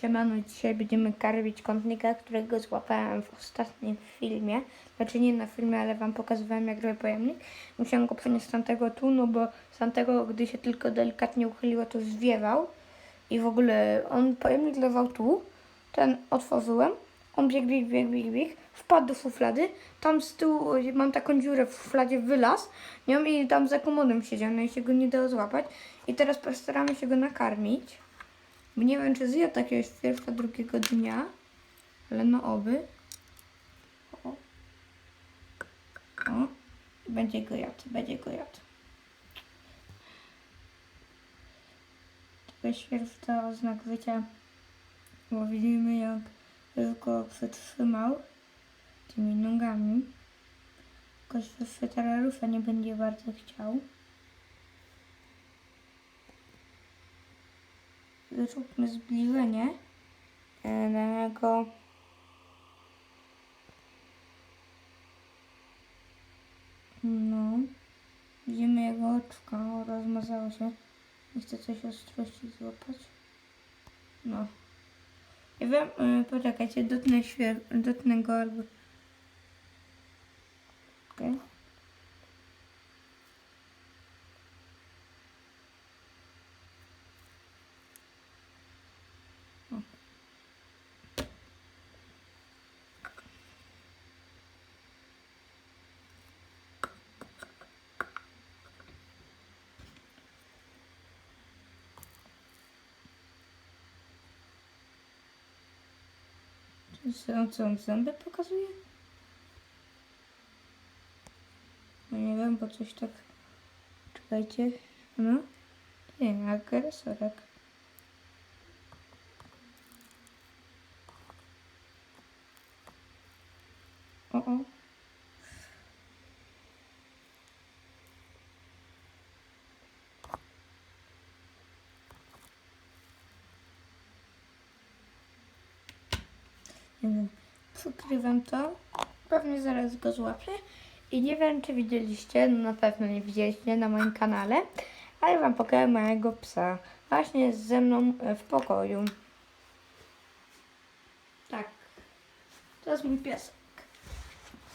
Siemano, dzisiaj będziemy karmić kątnika, którego złapałem w ostatnim filmie. Znaczy nie na filmie, ale wam pokazywałem jak robię pojemnik. Musiałem go przenieść z tamtego tu, no bo z tamtego, gdy się tylko delikatnie uchyliło, to zwiewał. I w ogóle on pojemnik lewał tu, ten otworzyłem, on biegł, biegł, biegł, biegł, biegł, wpadł do szuflady, tam z tyłu mam taką dziurę w szufladzie, wylazł, nią i tam za komodem siedział, no i się go nie dało złapać. I teraz postaramy się go nakarmić. Nie wiem, czy zje takiegoś pierwszego, drugiego dnia, ale no oby. O. O. Będzie go jadł, będzie go jadł. Tego świerwca znak życia, bo widzimy jak tylko przetrzymał tymi nogami. Jakoś weterynarza nie będzie bardzo chciał. Zróbmy zbliżenie e, na jego no. Widzimy jego oczka rozmazało się. Nie chcę coś ostrości złapać. No. Nie wiem, e, poczekajcie, dotknę, świer- dotknę go albo okej Co, co on zęby pokazuje? No nie wiem, bo coś tak... Czekajcie. No. Nie, agresorek. O, o. przykrywam to. Pewnie zaraz go złapię. I nie wiem, czy widzieliście, no na pewno nie widzieliście na moim kanale, ale wam pokażę mojego psa. Właśnie jest ze mną e, w pokoju. Tak. To jest mój piesek.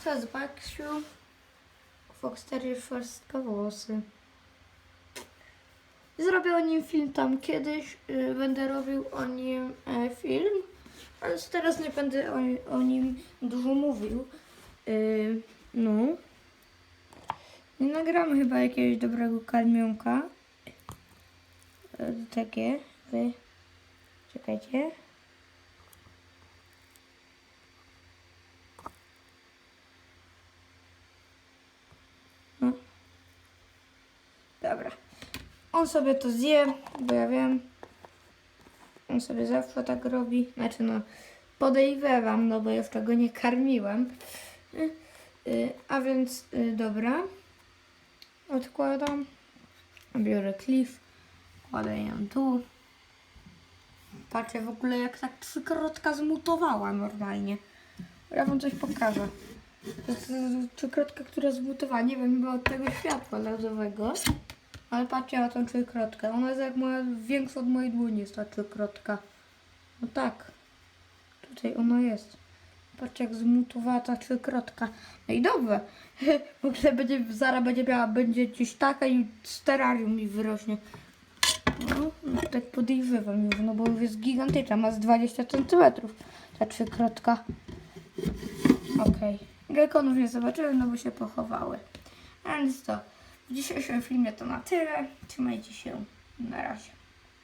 To jest Baksiu. Fox Terrier włosy. Zrobię o nim film tam kiedyś. y, będę robił o nim e, film. Ale teraz nie będę o, o nim dużo mówił. Yy, no. Nie nagramy chyba jakiegoś dobrego karmionka. Yy, takie. Wy. Czekajcie. No. Dobra. On sobie to zje, bo ja wiem. On sobie zawsze tak robi. Znaczy no, podejrzewam, no bo jeszcze go nie karmiłem. Y, y, A więc y, dobra. Odkładam. Biorę klif. Kładę ją tu. Patrzę w ogóle jak tak trzykrotka zmutowała normalnie. Ja wam coś pokażę. To jest trzykrotka, która zmutowała. Nie wiem, chyba od tego światła lazowego. Ale patrzcie na tą trójkrotkę. Ona jest jak moja, większa od mojej dłoni jest ta trójkrotka. No tak. Tutaj ona jest. Patrzcie jak zmutowała ta trójkrotka. No i dobrze. W ogóle będzie, zaraz będzie miała, będzie gdzieś taka i z terrarium mi wyrośnie. No, no tak podejrzewam już, no bo już jest gigantyczna, ma z 20 cm ta trzykrotka. Okej. Gekonów nie zobaczyłem, no bo się pochowały. A więc to. W dzisiejszym filmie to na tyle. Trzymajcie się. Na razie.